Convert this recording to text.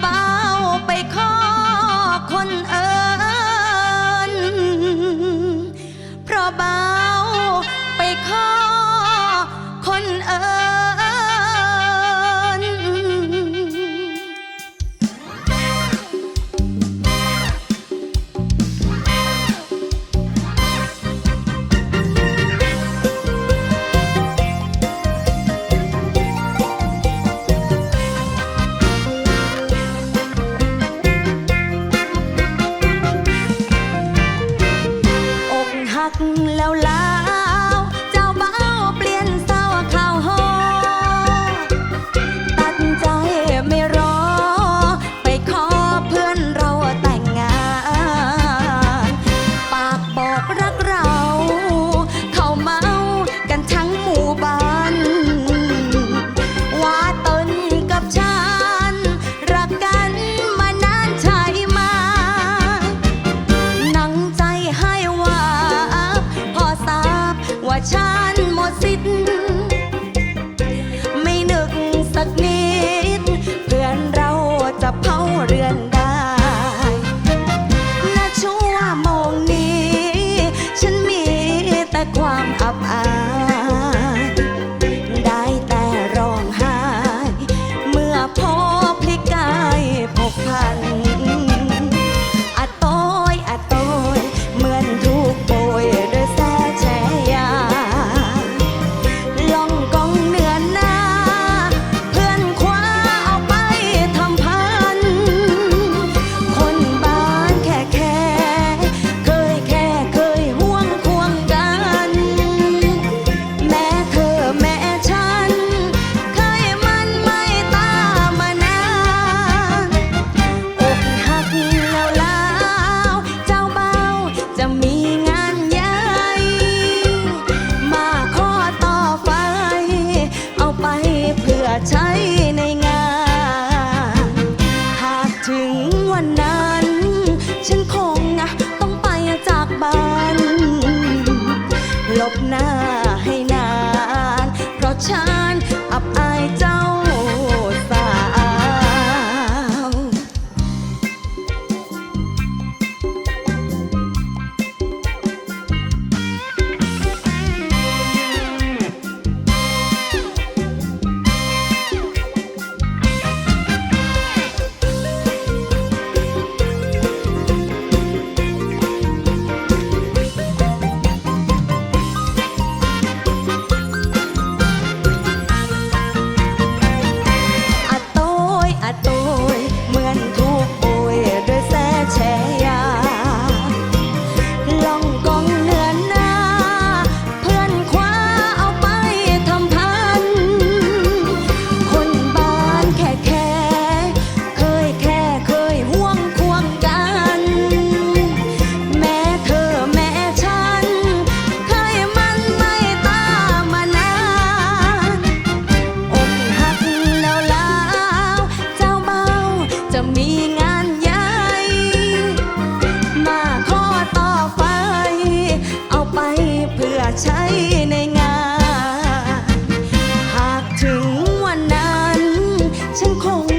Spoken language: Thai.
bye. รักแล้วลา กนิดเพื่อนเราจะเผาเรือนได้ณชั่วโมงนี้ ฉันมีแต่ความอับอาย จะมีงานใหญ่มาขอต่อไฟ เอาไปเพื่อใช้ในงาน หากถึงวันนั้น ฉันคงต้องไปจากบ้านหลบหน้าให้นาน เพราะฉัน ใช้ในงาน หากถึงวันนั้น ฉันคง